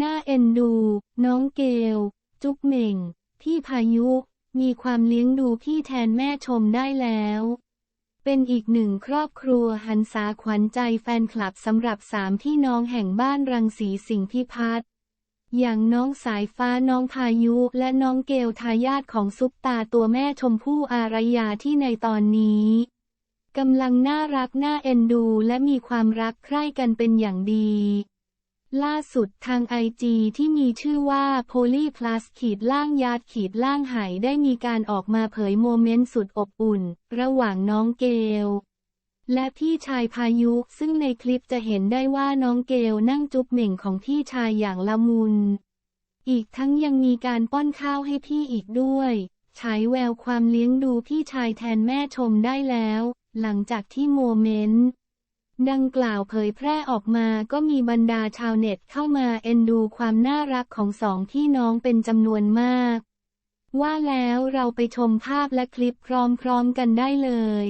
น่าเอ็นดู น้องเกล จุ๊บเหม่ง พี่พายุ มีความเลี้ยงดูพี่แทนแม่ชมได้แล้ว เป็นอีกหนึ่งครอบครัวหันษาขวัญใจแฟนคลับสำหรับสามพี่น้องแห่งบ้านรังสีสิงห์พิพัฒน์อย่างน้องสายฟ้าน้องพายุและน้องเกลทายาทของซุปตาตัวแม่ชมพู่อารยาที่ในตอนนี้กำลังน่ารักน่าเอ็นดูและมีความรักใคร่กันเป็นอย่างดี ล่าสุดทางไอจีที่มีชื่อว่าโพลีพลัสขีดล่างยาดขีดล่างไหได้มีการออกมาเผยโมเมนต์สุดอบอุ่น ระหว่างน้องเกล และพี่ชายพายุซึ่งในคลิปจะเห็นได้ว่าน้องเกลนั่งจุ๊บเหม่งของพี่ชายอย่างละมุน อีกทั้งยังมีการป้อนข้าวให้พี่อีกด้วยฉายแววความเลี้ยงดูพี่ชายแทนแม่ชมได้แล้ว หลังจากที่โมเมนต์ ดังกล่าวเผยแพร่ออกมาก็มีบรรดาชาวเน็ตเข้ามาเอ็นดูความน่ารักของสองพี่น้องเป็นจำนวนมาก ว่าแล้วเราไปชมภาพและคลิปพร้อมๆกันได้เลย